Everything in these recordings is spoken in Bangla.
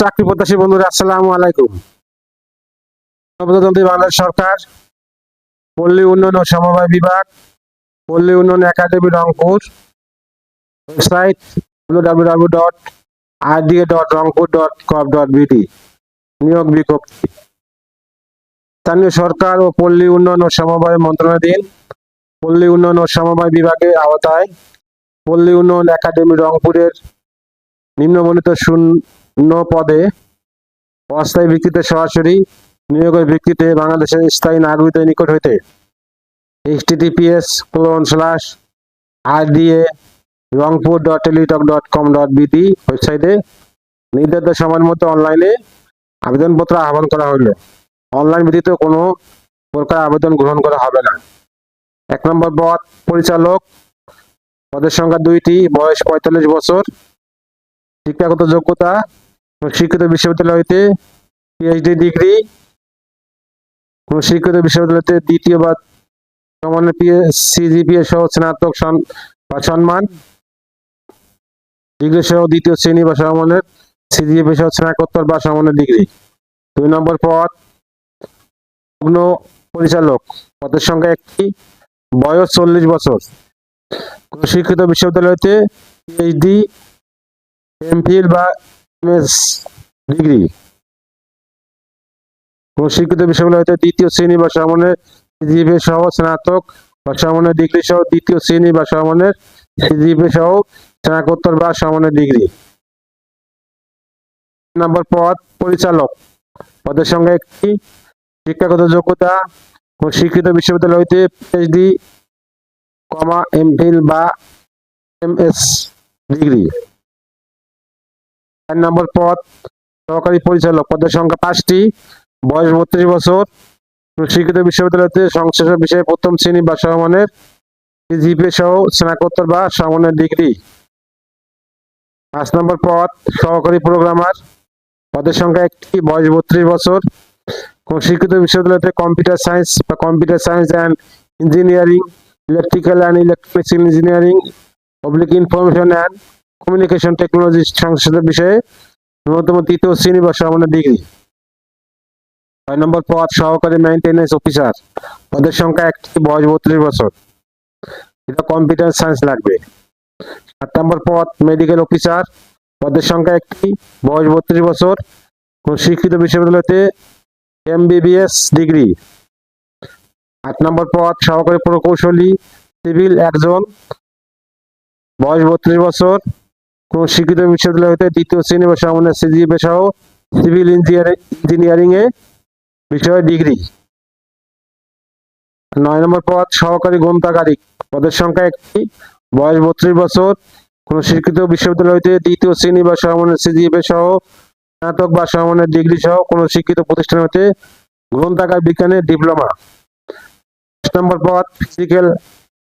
চাকরি প্রত্যাশী বন্ধুরা, আসসালামু আলাইকুম। নবজাতন্ত্রী বাংলাদেশ সরকার, পল্লী উন্নয়ন ও সমবায় বিভাগ, পল্লী উন্নয়ন academy Rangpur, website W dot RDA dot Rangpur dot gov dot BD নিয়োগ বিজ্ঞপ্তি। স্থানীয় সরকার ও পল্লী উন্নয়ন ও সমবায় মন্ত্রণালয়াধীন পল্লী উন্নয়ন ও সমবায় বিভাগের আওতায়, পল্লী উন্নয়ন একাডেমি রংপুরের নিম্নবর্ণিত শূন্য পদে অস্থায়ী ভিত্তিতে সরাসরি নিয়োগের ভিত্তিতে বাংলাদেশের স্থায়ী নাগরিকদের নিকট হইতে HTTPS colon slash RDA Rangpur dot Teletalk dot com dot BD ওয়েবসাইটে নির্ধারিত সময়ের মধ্যে অনলাইনে আবেদনপত্র আহ্বান করা হইল। অনলাইন ব্যতীত কোনো প্রকার আবেদন গ্রহণ করা হবে না। এক নম্বর পদ, পরিচালক পদের সংখ্যা দুইটি, বয়স পঁয়তাল্লিশ বছর, শিক্ষাগত যোগ্যতা শিক্ষিত বিশ্ববিদ্যালয় হইতে পিএইচডি ডিগ্রি কোন শিক্ষিত বিশ্ববিদ্যালয়তে দ্বিতীয় বা সমানের সিজিপিএ সহ স্নাতক বা সম্মান ডিগ্রি সহ দ্বিতীয় শ্রেণি বা সমমানের সিজিপিএ সহ স্নাতকোত্তর বা সমমানের ডিগ্রি। দুই নম্বর পদ অগ্ন পরিচালক পদের সংখ্যা একটি, বয়স চল্লিশ বছর। কোন শিক্ষিত বিশ্ববিদ্যালয়তে পিএইচডি এমফিল বা ডিগ্রি। শিক্ষিত বিশ্ববিদ্যালয়তে দ্বিতীয় শ্রেণি বা সিজিপিএ সহ স্নাতক বা ডিগ্রি সহ দ্বিতীয় শ্রেণি বা সিজিপিএ সহ বা ডিগ্রি। পদ, পরিচালক। পদের সংখ্যা একটি শিক্ষাগত যোগ্যতা কোন শিক্ষিত বিশ্ববিদ্যালয় হইতে পিএইচডি কমা এমফিল বা এমএস ডিগ্রি। চার নম্বর পদ, সহকারী পরিচালক পদের সংখ্যা পাঁচটি। বয়স বত্রিশ বছর। শিক্ষিত বিশ্ববিদ্যালয়তে সংশ্লিষ্ট বিষয়ে প্রথম শ্রেণি বা সমমানের জিপে সহ স্নাতকোত্তর বা সমমানের ডিগ্রি। পাঁচ নম্বর পদ, সহকারী প্রোগ্রামার। পদের সংখ্যা একটি, বয়স বত্রিশ বছর। শিক্ষিত বিশ্ববিদ্যালয়তে কম্পিউটার সায়েন্স বা computer science and engineering, electrical and electronics engineering, public information and communication technology সংশ্লিষ্ট বিষয়ে ন্যূনতম তৃতীয় শ্রেণি বা সমানের ডিগ্রি। ছয় নম্বর পদ, সহকারী মেইনটেনেন্স অফিসার পদের সংখ্যা একটি বয়স বত্রিশ বছর। এটা কম্পিউটার সায়েন্স লাগবে। সাত নম্বর পদ মেডিকেল অফিসার পদের সংখ্যা একটি বয়স বত্রিশ বছর। কোন শিক্ষিত বিশ্ববিদ্যালয়তে এমবিবিএস ডিগ্রি। আট নম্বর পদ, সহকারী প্রকৌশলী সিভিল একজন বয়স বত্রিশ বছর। কোন শিক্ষিত বিশ্ববিদ্যালয় হতে দ্বিতীয় শ্রেণি বা সমানের সিজিপি সহ সিভিল ইঞ্জিনিয়ারিং এ বিষয়ে ডিগ্রি। নয় নম্বর পদ, সহকারী গ্রন্থাগারিক। পদের সংখ্যা একটি। বয়স বত্রিশ বছর। কোন শিক্ষিত বিশ্ববিদ্যালয় হইতে দ্বিতীয় শ্রেণি বা সমানের সিজিপি সহ স্নাতক বা সমানের ডিগ্রি সহ কোন শিক্ষিত প্রতিষ্ঠান হতে গ্রন্থাগার বিজ্ঞানের ডিপ্লোমা। পাঁচ নম্বর পদ, ফিজিক্যাল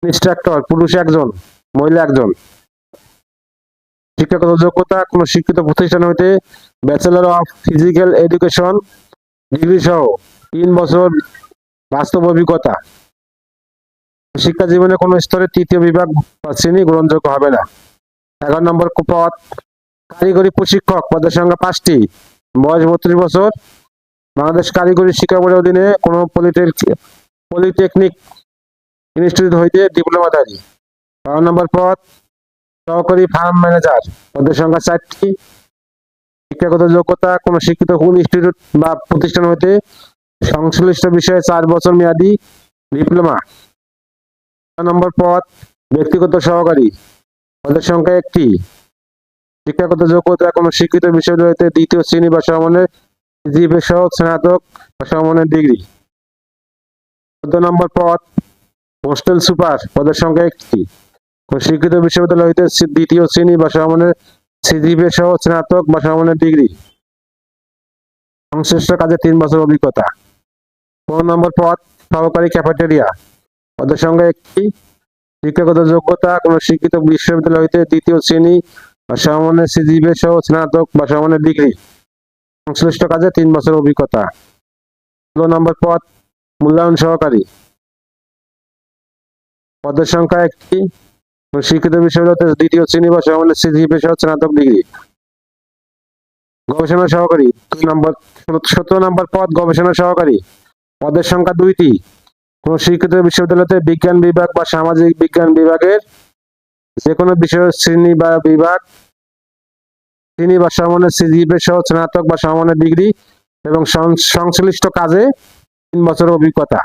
ইনস্ট্রাক্টর। পুরুষ একজন, মহিলা একজন। শিক্ষাগত যোগ্যতা, কোন শিক্ষিত প্রতিষ্ঠান হইতে bachelor of physical education degree সহ তিন বছর বাস্তব অভিজ্ঞতা। শিক্ষা জীবনে কোন স্তরে তৃতীয় বিভাগ বা শ্রেণি গ্রহণযোগ্য হবে না। এগারো নম্বর পদ, কারিগরি প্রশিক্ষক পদের সংখ্যা পাঁচটি। বয়স বত্রিশ বছর। বাংলাদেশ কারিগরি শিক্ষা বোর্ডের অধীনে কোন পলিটেকনিক ইনস্টিটিউট হইতে ডিপ্লোমাধারী বারো নম্বর পদ সহকারী ফার্ম ম্যানেজার পদের সংখ্যা চারটি। শিক্ষাগত যোগ্যতা, কোন শিক্ষিত কোন ইনস্টিটিউট বা প্রতিষ্ঠান হইতে সংশ্লিষ্ট বিষয়ে চার বছর মেয়াদী ডিপ্লোমা নম্বর পদ, ব্যক্তিগত সহকারী। পদের সংখ্যা একটি। শিক্ষাগত যোগ্যতা, কোন শিক্ষিত বিষয় হইতে দ্বিতীয় শ্রেণি বা সমানের জিপে সহ স্নাতক বা সমানের ডিগ্রি চোদ্দ নম্বর পদ হোস্টেল সুপার পদের সংখ্যা একটি। শিক্ষিত বিশ্ববিদ্যালয় হইতে দ্বিতীয় শ্রেণি বা সমানের সিজিপে সহ স্নাতক বা সমানের ডিগ্রি। সংশ্লিষ্ট কাজে তিন বছর অভিজ্ঞতা। পনেরো নম্বর পদ, সহকারী ক্যাফেটেরিয়া। পদের সংখ্যা একটি শিক্ষাগত যোগ্যতা, কোন শিক্ষিত বিশ্ববিদ্যালয় হইতে দ্বিতীয় শ্রেণি বা সমানের সিজিপে সহ স্নাতক বা সমানের ডিগ্রি। সংশ্লিষ্ট কাজে তিন বছর অভিজ্ঞতা। ষোলো নম্বর পদ, মূল্যায়ন সহকারী। পদের সংখ্যা একটি শিক্ষিত বিশ্ববিদ্যালয়তে দ্বিতীয় শ্রেণি বা সমানের সিজিপি সহ স্নাতক ডিগ্রি। গবেষণা সহকারী, দুই নম্বর, সতেরো নম্বর পদ গবেষণা সহকারী। পদের সংখ্যা দুইটি। কোন শিক্ষিত বিশ্ববিদ্যালয়তে বিজ্ঞান বিভাগ বা সামাজিক বিজ্ঞান বিভাগের যে কোনো বিষয়ের শ্রেণি বা বিভাগ, শ্রেণি বা সমমানের সিজিপি সহ স্নাতক বা সমমানের ডিগ্রি এবং সংশ্লিষ্ট কাজে তিন বছরের অভিজ্ঞতা।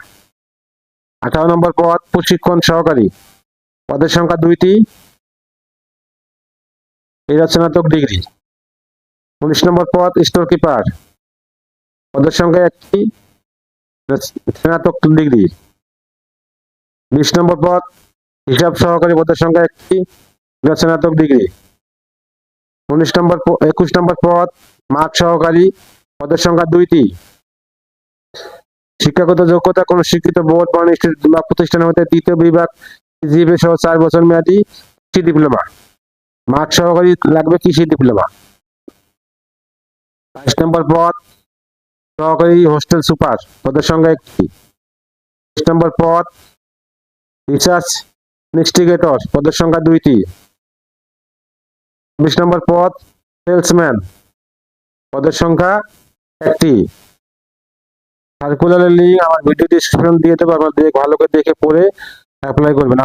আঠারো নম্বর পদ প্রশিক্ষণ সহকারী। পদের সংখ্যা দুইটি। এরা স্নাতক ডিগ্রি। উনিশ নম্বর পদ স্টোর কিপার। পদের সংখ্যা একটি। স্নাতক ডিগ্রি। বিশ নম্বর পদ হিসাব সহকারী পদের সংখ্যা একটি। স্নাতক ডিগ্রি। উনিশ নম্বর একুশ নম্বর পদ মাঠ সহকারী পদের সংখ্যা দুইটি। শিক্ষাগত যোগ্যতা কোন শিক্ষিত বোর্ড বা প্রতিষ্ঠান হতে তৃতীয় বিভাগ জিপে সহ চার বছর মেয়াদী কৃষি ডিপ্লোমা মাঠ সহকারী লাগবে কৃষি ডিপ্লোমা বাইশ নম্বর পদ, সহকারী হোস্টেল সুপার পদের সংখ্যা একটি। তেইশ নম্বর পদ রিসার্চ ইনস্টিগেটর পদের সংখ্যা দুইটি। বিশ নম্বর পদ সেলসম্যান পদের সংখ্যা একটি। সার্কুলারের লিঙ্ক আমার ভিডিও ডিসক্রিপশন দিয়ে দেবো, আপনারা ভালো করে দেখে পড়ে অ্যাপ্লাই করবেন।